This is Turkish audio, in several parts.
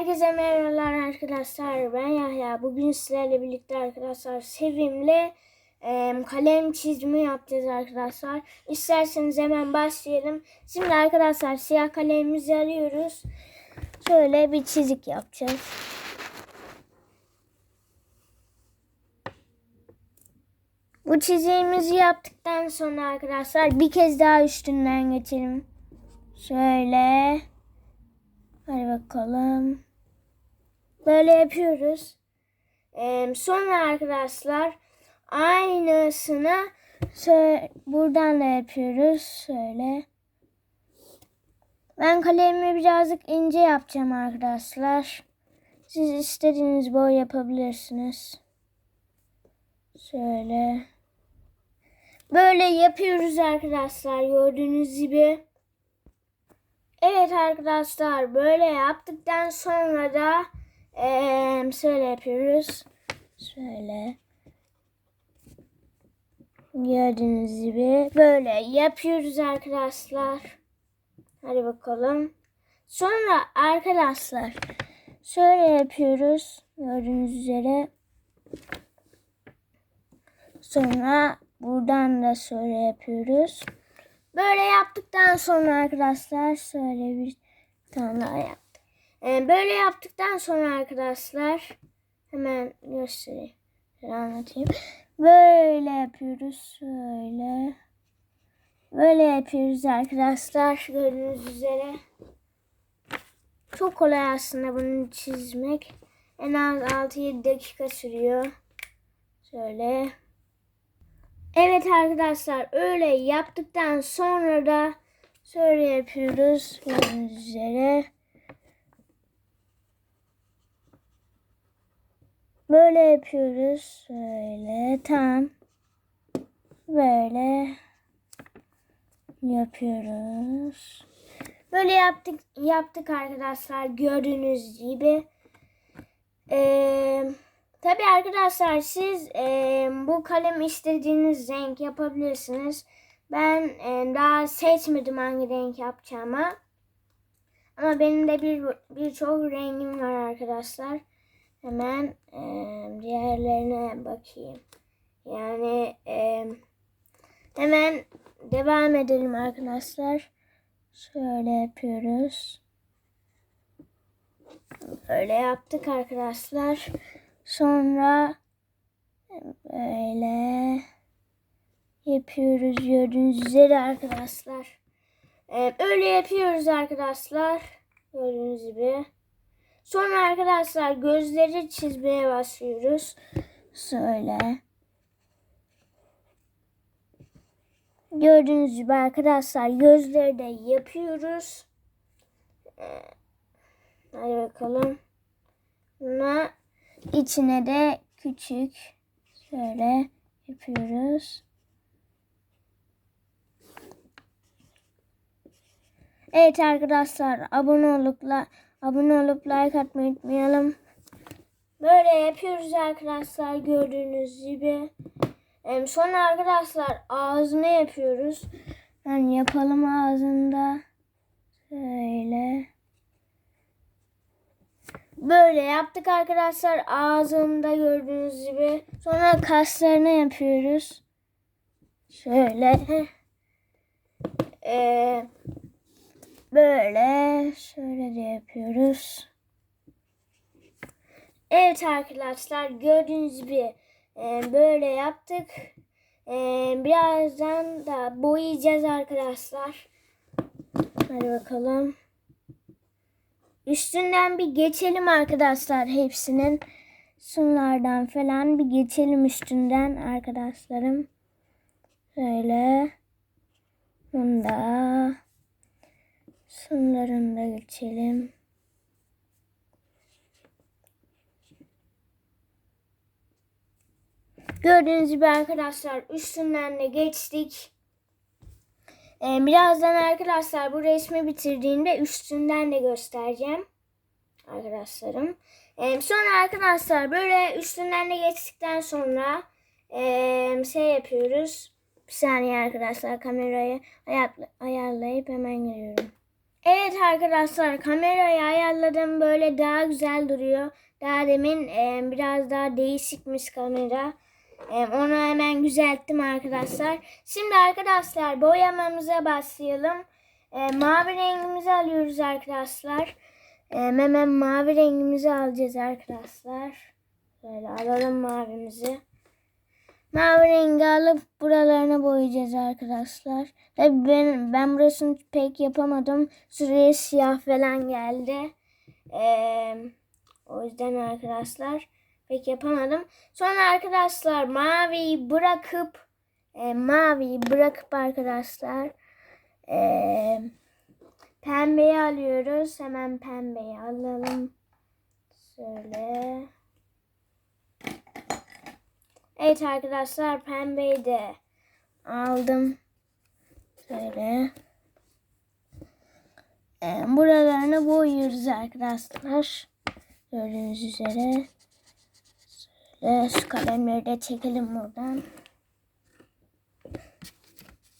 Herkese merhabalar arkadaşlar. Ben Yahya. Bugün sizlerle birlikte arkadaşlar Sevim'le e, kalem çizimi yapacağız arkadaşlar. İsterseniz hemen başlayalım. Şimdi arkadaşlar siyah kalemimizi alıyoruz. Şöyle bir çizik yapacağız. Bu çiziğimizi yaptıktan sonra arkadaşlar bir kez daha üstünden geçelim. Şöyle. Hadi bakalım. Böyle yapıyoruz. Ee, sonra arkadaşlar aynısını buradan da yapıyoruz. Şöyle. Ben kalemimi birazcık ince yapacağım arkadaşlar. Siz istediğiniz boy yapabilirsiniz. Şöyle. Böyle yapıyoruz arkadaşlar gördüğünüz gibi. Evet arkadaşlar böyle yaptıktan sonra da eee şöyle yapıyoruz. Şöyle. Gördüğünüz gibi böyle yapıyoruz arkadaşlar. Hadi bakalım. Sonra arkadaşlar şöyle yapıyoruz. Gördüğünüz üzere. Sonra buradan da şöyle yapıyoruz. Böyle yaptıktan sonra arkadaşlar şöyle bir tane daha yaptık. Ee, böyle yaptıktan sonra arkadaşlar hemen göstereyim. Anlatayım. Böyle yapıyoruz. Şöyle. Böyle yapıyoruz arkadaşlar. Gördüğünüz üzere. Çok kolay aslında bunu çizmek. En az 6-7 dakika sürüyor. Şöyle. Evet arkadaşlar öyle yaptıktan sonra da şöyle yapıyoruz gördüğünüz üzere. Böyle yapıyoruz. Şöyle tam. Böyle yapıyoruz. Böyle yaptık yaptık arkadaşlar gördüğünüz gibi. Eee Tabi arkadaşlar siz e, bu kalem istediğiniz renk yapabilirsiniz. Ben e, daha seçmedim hangi renk yapacağımı. Ama benim de bir birçok rengim var arkadaşlar. Hemen e, diğerlerine bakayım. Yani e, hemen devam edelim arkadaşlar. Şöyle yapıyoruz. Böyle yaptık arkadaşlar. Sonra böyle yapıyoruz gördüğünüz üzere arkadaşlar. Ee, öyle yapıyoruz arkadaşlar. Gördüğünüz gibi. Sonra arkadaşlar gözleri çizmeye başlıyoruz. Şöyle. Gördüğünüz gibi arkadaşlar gözleri de yapıyoruz. Ee, hadi bakalım. Buna İçine de küçük şöyle yapıyoruz. Evet arkadaşlar abone olup abone olup like atmayı unutmayalım. Böyle yapıyoruz arkadaşlar gördüğünüz gibi. Sonra arkadaşlar ağzını yapıyoruz. Yani yapalım ağzında. Şöyle. Böyle yaptık arkadaşlar. Ağzında gördüğünüz gibi. Sonra kaslarını yapıyoruz. Şöyle. Ee, böyle. Şöyle de yapıyoruz. Evet arkadaşlar gördüğünüz gibi e, böyle yaptık. E, birazdan da boyayacağız arkadaşlar. Hadi bakalım. Üstünden bir geçelim arkadaşlar hepsinin. Şunlardan falan bir geçelim üstünden arkadaşlarım. Şöyle. Bunda. Şunların da geçelim. Gördüğünüz gibi arkadaşlar üstünden de geçtik. Ee, birazdan arkadaşlar bu resmi bitirdiğinde üstünden de göstereceğim. Arkadaşlarım. Ee, sonra arkadaşlar böyle üstünden de geçtikten sonra ee, şey yapıyoruz. Bir saniye arkadaşlar kamerayı ayarlayıp hemen geliyorum. Evet arkadaşlar kamerayı ayarladım böyle daha güzel duruyor. Daha demin e, biraz daha değişikmiş kamera. E, onu hemen düzelttim arkadaşlar. Şimdi arkadaşlar boyamamıza başlayalım. E, mavi rengimizi alıyoruz arkadaşlar. E, hemen mavi rengimizi alacağız arkadaşlar. Böyle alalım mavimizi. Mavi rengi alıp buralarına boyayacağız arkadaşlar. Tabii ben, ben burasını pek yapamadım. Şuraya siyah falan geldi. Ee, o yüzden arkadaşlar pek yapamadım. Sonra arkadaşlar maviyi bırakıp e, maviyi bırakıp arkadaşlar e, pembeyi alıyoruz. Hemen pembeyi alalım. Şöyle. Evet arkadaşlar pembeyi de aldım. Şöyle. Ee, buralarını boyuyoruz arkadaşlar. Gördüğünüz üzere. Şöyle şu kalemleri de çekelim buradan.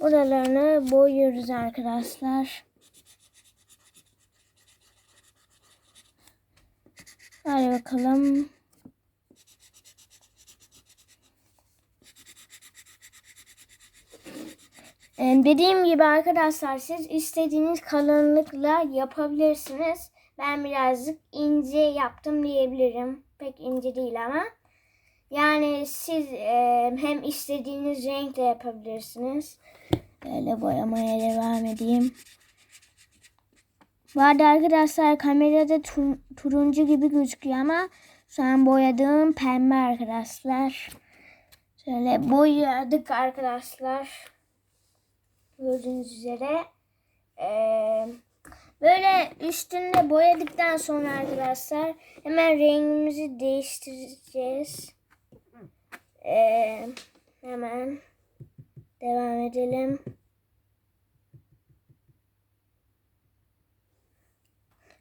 Buralarını boyuyoruz arkadaşlar. Hadi bakalım. Dediğim gibi arkadaşlar siz istediğiniz kalınlıkla yapabilirsiniz. Ben birazcık ince yaptım diyebilirim. Pek ince değil ama. Yani siz e, hem istediğiniz renkle yapabilirsiniz. Böyle boyamaya devam edeyim. Bu arkadaşlar kamerada tur- turuncu gibi gözüküyor ama şu an boyadığım pembe arkadaşlar. Şöyle boyadık arkadaşlar gördüğünüz üzere. Ee, böyle üstünde boyadıktan sonra arkadaşlar hemen rengimizi değiştireceğiz. Ee, hemen devam edelim.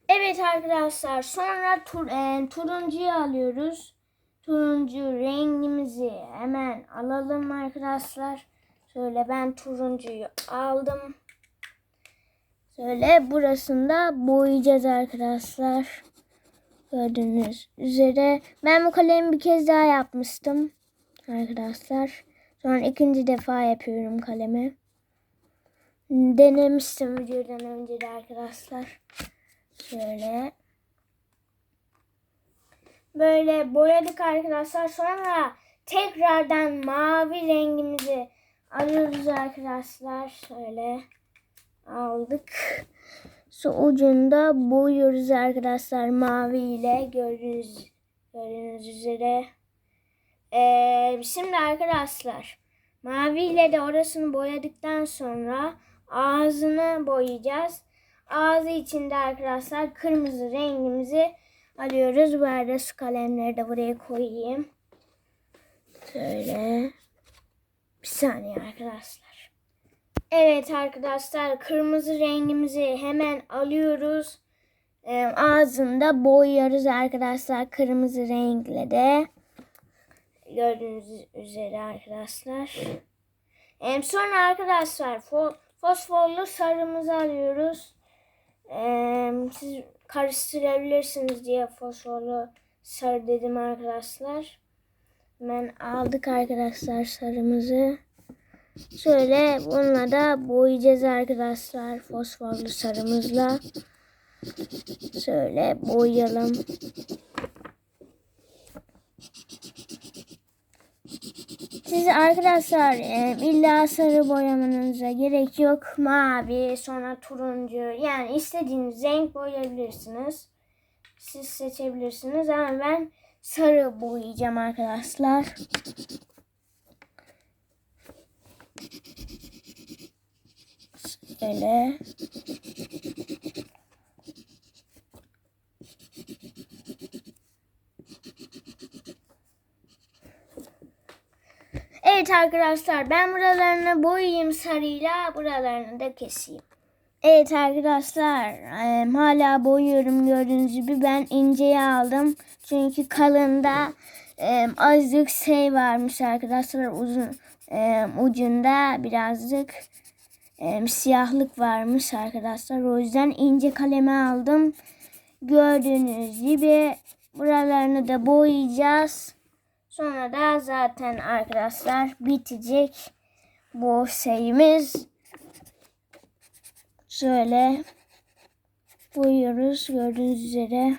Evet arkadaşlar sonra tur, e, turuncuyu alıyoruz. Turuncu rengimizi hemen alalım arkadaşlar. Şöyle ben turuncuyu aldım. Şöyle burasında boyayacağız arkadaşlar. Gördüğünüz üzere. Ben bu kalemi bir kez daha yapmıştım. Arkadaşlar. Sonra ikinci defa yapıyorum kalemi. Denemiştim videodan önce de arkadaşlar. Şöyle. Böyle boyadık arkadaşlar. Sonra tekrardan mavi rengimizi alıyoruz arkadaşlar. Şöyle aldık. Şu ucunda boyuyoruz arkadaşlar mavi ile gördüğünüz, gördüğünüz üzere. Ee, şimdi arkadaşlar mavi ile de orasını boyadıktan sonra ağzını boyayacağız. Ağzı içinde arkadaşlar kırmızı rengimizi alıyoruz. Bu arada su kalemleri de buraya koyayım. Şöyle. Bir saniye arkadaşlar. Evet arkadaşlar kırmızı rengimizi hemen alıyoruz. Ee, ağzında boyuyoruz arkadaşlar kırmızı renkle de. Gördüğünüz üzere arkadaşlar. Ee, sonra arkadaşlar fo fosforlu sarımızı alıyoruz. Ee, siz karıştırabilirsiniz diye fosforlu sarı dedim arkadaşlar. Hemen aldık arkadaşlar sarımızı. Şöyle bununla da boyayacağız arkadaşlar fosforlu sarımızla. Şöyle boyayalım. Siz arkadaşlar e, illa sarı boyamanıza gerek yok. Mavi, sonra turuncu yani istediğiniz renk boyayabilirsiniz. Siz seçebilirsiniz ama ben sarı boyayacağım arkadaşlar. Şöyle. Evet arkadaşlar ben buralarını boyayayım sarıyla buralarını da keseyim. Evet arkadaşlar hala boyuyorum gördüğünüz gibi ben inceyi aldım. Çünkü kalında e, azıcık şey varmış arkadaşlar uzun ucunda birazcık siyahlık varmış arkadaşlar. O yüzden ince kalemi aldım. Gördüğünüz gibi buralarını da boyayacağız. Sonra da zaten arkadaşlar bitecek bu serimiz. Şöyle boyuyoruz gördüğünüz üzere.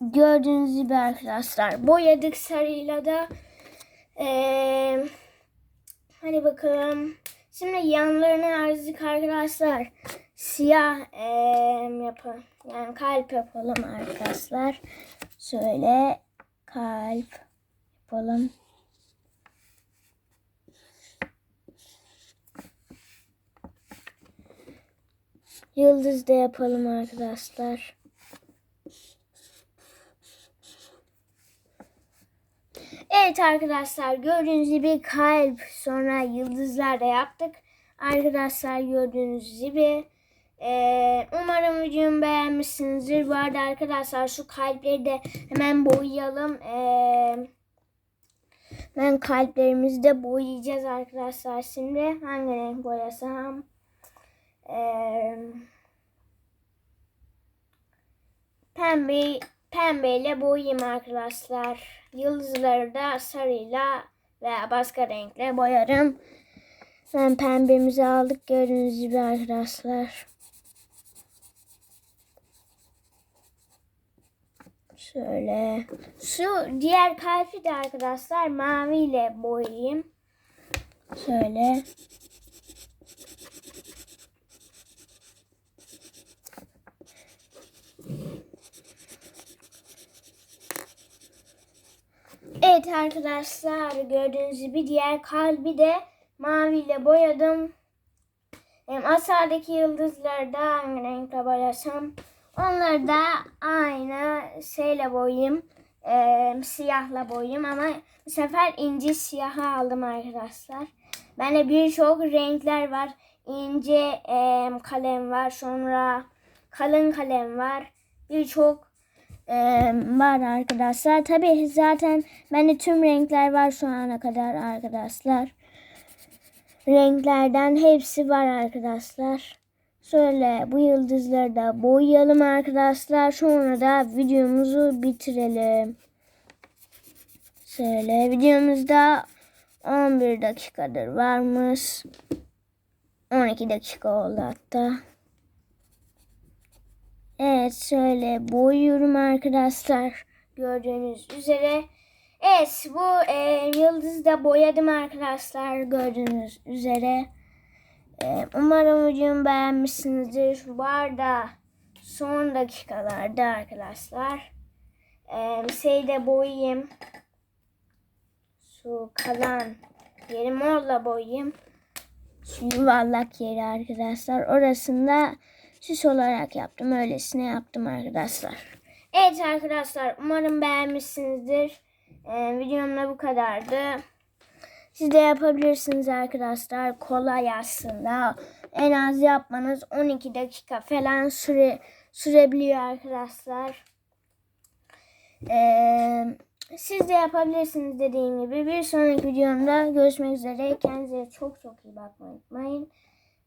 Gördüğünüz gibi arkadaşlar boyadık sarıyla da. Ee, hadi bakalım. Şimdi yanlarını azıcık arkadaşlar siyah ee, yapalım. Yani kalp yapalım arkadaşlar. Şöyle kalp yapalım. Yıldız da yapalım arkadaşlar. Evet arkadaşlar gördüğünüz gibi kalp sonra yıldızlar da yaptık. Arkadaşlar gördüğünüz gibi ee, umarım videomu beğenmişsinizdir. Bu arada arkadaşlar şu kalpleri de hemen boyayalım. Ee, ben kalplerimizi de boyayacağız arkadaşlar. Şimdi hangi renk boyasam? Ee, pembe pembeyle boyayayım arkadaşlar. Yıldızları da sarıyla veya başka renkle boyarım. Ben pembemizi aldık gördüğünüz gibi arkadaşlar. Şöyle. Şu diğer kalbi de arkadaşlar maviyle boyayayım. Şöyle. Evet arkadaşlar gördüğünüz gibi diğer kalbi de maviyle boyadım. Hem aşağıdaki yıldızları da hangi renkle boyasam onları da aynı şeyle boyayayım. Ee, siyahla boyayayım ama bu sefer ince siyahı aldım arkadaşlar. Bende birçok renkler var. İnce e, kalem var. Sonra kalın kalem var. Birçok e, var arkadaşlar. Tabi zaten bende tüm renkler var şu ana kadar arkadaşlar. Renklerden hepsi var arkadaşlar. Şöyle bu yıldızları da boyayalım arkadaşlar. Sonra da videomuzu bitirelim. Şöyle videomuzda 11 dakikadır varmış. 12 dakika oldu hatta. Evet şöyle boyuyorum arkadaşlar. Gördüğünüz üzere. Evet bu e, yıldızı da boyadım arkadaşlar. Gördüğünüz üzere. E, umarım videomu beğenmişsinizdir. Bu arada son dakikalarda arkadaşlar. E, şeyde boyayayım. Şu kalan yeri morla boyayayım. Şu yuvarlak yeri arkadaşlar. Orasında süs olarak yaptım. Öylesine yaptım arkadaşlar. Evet arkadaşlar umarım beğenmişsinizdir. Ee, videom da bu kadardı. Siz de yapabilirsiniz arkadaşlar. Kolay aslında. En az yapmanız 12 dakika falan süre sürebiliyor arkadaşlar. Ee, siz de yapabilirsiniz dediğim gibi. Bir sonraki videomda görüşmek üzere. Kendinize çok çok iyi bakmayı unutmayın.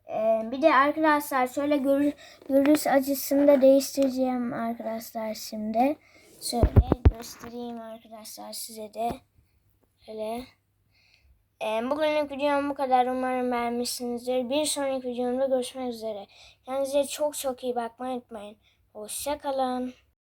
Ee, bir de arkadaşlar şöyle gör, görüş açısını da değiştireceğim arkadaşlar şimdi. Şöyle göstereyim arkadaşlar size de. Şöyle. Ee, bugünlük videom bu kadar. Umarım beğenmişsinizdir. Bir sonraki videomda görüşmek üzere. Kendinize çok çok iyi bakmayı unutmayın. Hoşçakalın.